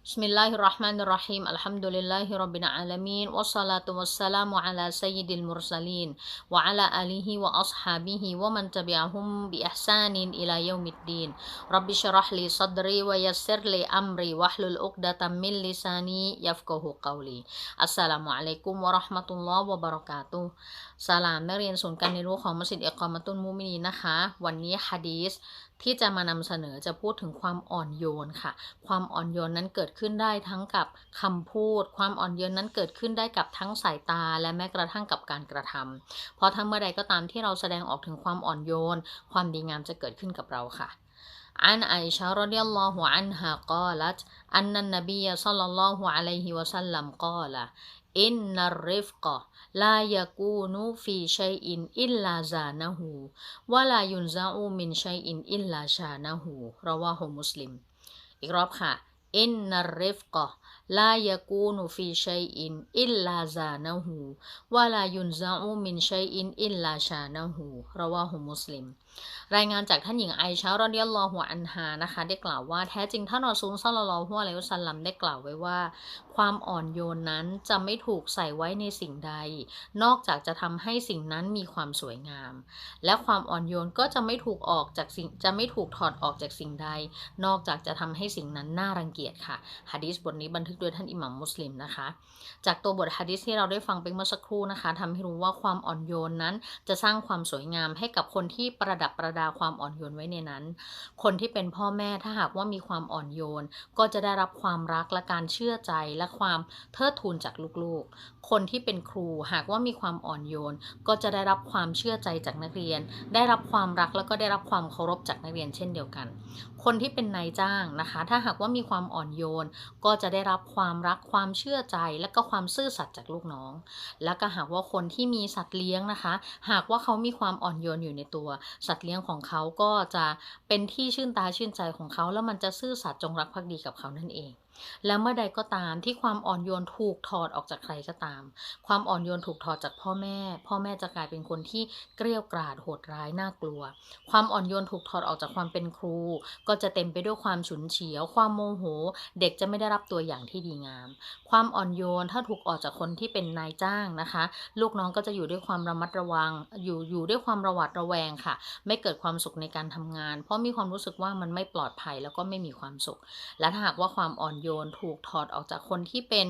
Bismillahirrahmanirrahim. Alhamdulillahi rabbil alamin. Wassalatu wassalamu ala sayyidil mursalin wa ala alihi wa ashabihi wa man tabi'ahum bi ihsanin ila yaumiddin. Rabbi syrah li sadri wa yassir li amri wahlul 'uqdatam min lisani yafqahu qawli. Assalamualaikum warahmatullahi wabarakatuh. สลามนักเรียนศูนย์การเรียนรู้ของมัสยิดอิกามาตุนมุมินีนะคะ วันนี้ฮะดีส ที่จะมานำเสนอจะพูดถึงความอ่อนโยนค่ะ ความอ่อนโยนนั้นเกิดขึ้นได้ทั้งกับคำพูด ความอ่อนโยนนั้นเกิดขึ้นได้กับทั้งสายตา และแม้กระทั่งกับการกระทำเพราะทั้งเมื่อใดก็ตามที่เราแสดงออกถึงความอ่อนโยน ความดีงามจะเกิดขึ้นกับเราค่ะ عن عائشة رضي الله عنها قالت أن النبي صلى الله عليه وسلم قال إن الرفق لا يكون في شيء إلا زانه ولا ينزع من شيء إلا شانه رواه مسلم อีกรอบค่ะ อินนารฟกะลายกูนฟีชัยอินอิลลาซานะหูวาลายุนซาอูมินชัยอินอิลลาชานะหูเราว่าหูมุสลิม รายงานจากท่านหญิงไอชารอดยัลลหัวอันฮานะคะ ได้กล่าวว่าแท้จริงท่านอัลซุนซัลลอฮุอะลัยฮิวสัลลัมได้กล่าวไว้ว่าความอ่อนโยนนั้นจะไม่ถูกใส่ไว้ในสิ่งใด นอกจากจะทำให้สิ่งนั้นมีความสวยงาม และความอ่อนโยนก็จะไม่ถูกออกจากสิ่งจะไม่ถูกถอดออกจากสิ่งใด นอกจากจะทำให้สิ่งนั้นน่ารังเกียจค่ะฮะดีษบทนี้บันทึกโดยท่านอิหมัมมุสลิมนะคะ จากตัวบทฮะดีษที่เราได้ฟังไปเมื่อสักครู่นะคะทำให้รู้ว่าความอ่อนโยนนั้นจะสร้างความสวยงามให้กับคนที่ประดับประดาความอ่อนโยนไว้ในนั้น คนที่เป็นพ่อแม่ถ้าหากว่ามีความอ่อนโยน ก็จะได้รับความรักและการเชื่อใจและความเทิดทูนจากลูกๆ คนที่เป็นครูหากว่ามีความอ่อนโยน ก็จะได้รับความเชื่อใจจากนักเรียน ได้รับความรักแล้วก็ได้รับความเคารพจากนักเรียนเช่นเดียวกัน คนที่เป็นนายจ้างนะคะ ถ้าหากว่ามีความอ่อนโยน ก็จะได้รับความรักความเชื่อใจ และก็ความซื่อสัตย์จากลูกน้อง แล้วก็หากว่าคนที่มีสัตว์เลี้ยงนะคะ หากว่าเขามีความอ่อนโยนอยู่ในตัว สัตว์เลี้ยงของเขาก็จะเป็นที่ชื่นตาชื่นใจของเขา แล้วมันจะซื่อสัตย์จงรักภักดีกับเขานั่นเองแล้วเมื่อใดก็ตามที่ความอ่อนโยนถูกถอดออกจากใครก็ตาม ความอ่อนโยนถูกถอดจากพ่อแม่ พ่อแม่จะกลายเป็นคนที่เกลี้ยวกราดโหดร้ายน่ากลัว ความอ่อนโยนถูกถอดออกจากความเป็นครู ก็จะเต็มไปด้วยความฉุนเฉียว ความโมโห เด็กจะไม่ได้รับตัวอย่างที่ดีงาม ความอ่อนโยนถ้าถูกออกจากคนที่เป็นนายจ้างนะคะ ลูกน้องก็จะอยู่ด้วยความระมัดระวัง อยู่อยู่ด้วยความระวัดระแวงค่ะ ไม่เกิดความสุขในการทำงาน เพราะมีความรู้สึกว่ามันไม่ปลอดภัยแล้วก็ไม่มีความสุข และถ้าหากว่าความอ่อนโยนถูกถอดออกจากคนที่เป็น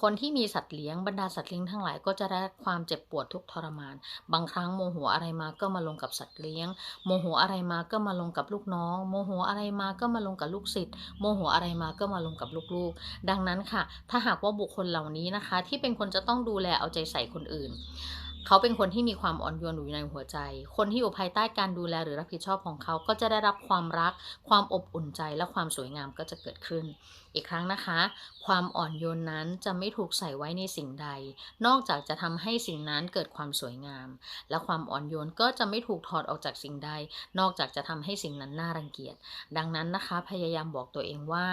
คนที่มีสัตว์เลี้ยงบรรดาสัตว์เลี้ยงทั้งหลายก็จะได้ความเจ็บปวดทุกทรมาน บางครั้งโมโหอะไรมาก็มาลงกับสัตว์เลี้ยง โมโหอะไรมาก็มาลงกับลูกน้อง โมโหอะไรมาก็มาลงกับลูกศิษย์โมโหอะไรมาก็มาลงกับลูกๆ ดังนั้นค่ะ ถ้าหากว่าบุคคลเหล่านี้นะคะ ที่เป็นคนจะต้องดูแลเอาใจใส่คนอื่น เขาเป็นคนที่มีความอ่อนโยนอยู่ในหัวใจ คนที่อยู่ภายใต้การดูแลหรือรับผิดชอบของเขา ก็จะได้รับความรัก ความอบอุ่นใจและความสวยงามก็จะเกิดขึ้นอีกครั้งนะคะ ความอ่อนโยนนั้นจะไม่ถูกใส่ไว้ในสิ่งใด นอกจากจะทำให้สิ่งนั้นเกิดความสวยงาม และความอ่อนโยนก็จะไม่ถูกถอดออกจากสิ่งใด นอกจากจะทำให้สิ่งนั้นน่ารังเกียจ ดังนั้นนะคะ พยายามบอกตัวเองว่า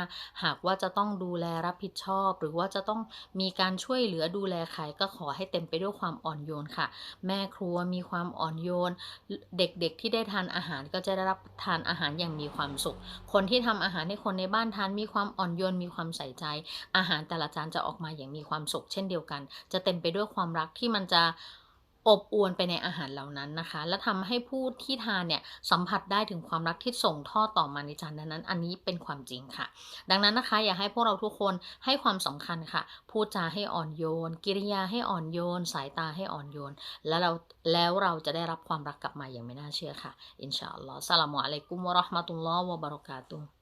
หากว่าจะต้องดูแลรับผิดชอบ หรือว่าจะต้องมีการช่วยเหลือดูแลใครก็ขอให้เต็มไปด้วยความอ่อนโยนค่ะ แม่ครัวมีความอ่อนโยน เด็กๆที่ได้ทานอาหารก็จะได้รับทานอาหารอย่างมีความสุข คนที่ทำอาหารให้คนในบ้านทานมีความอ่อนโยนมีความใส่ใจ อาหารแต่ละจานจะออกมาอย่างมีความสุขเช่นเดียวกัน จะเต็มไปด้วยความรักที่มันจะอบอวลไปในอาหารเหล่านั้นนะคะ และทำให้ผู้ที่ทานเนี่ยสัมผัสได้ถึงความรักที่ส่งทอดต่อมาในจานนั้น อันนี้เป็นความจริงค่ะ ดังนั้นนะคะอยากให้พวกเราทุกคนให้ความสำคัญค่ะ พูดจาให้อ่อนโยน กิริยาให้อ่อนโยน สายตาให้อ่อนโยน แล้วเราแล้วเราจะได้รับความรักกลับมาอย่างไม่น่าเชื่อค่ะ อินชาอัลลอฮ์สลามุอะลัยกุมวะราะห์มะตุลลอฮ์วะบะเราะกาตุฮ์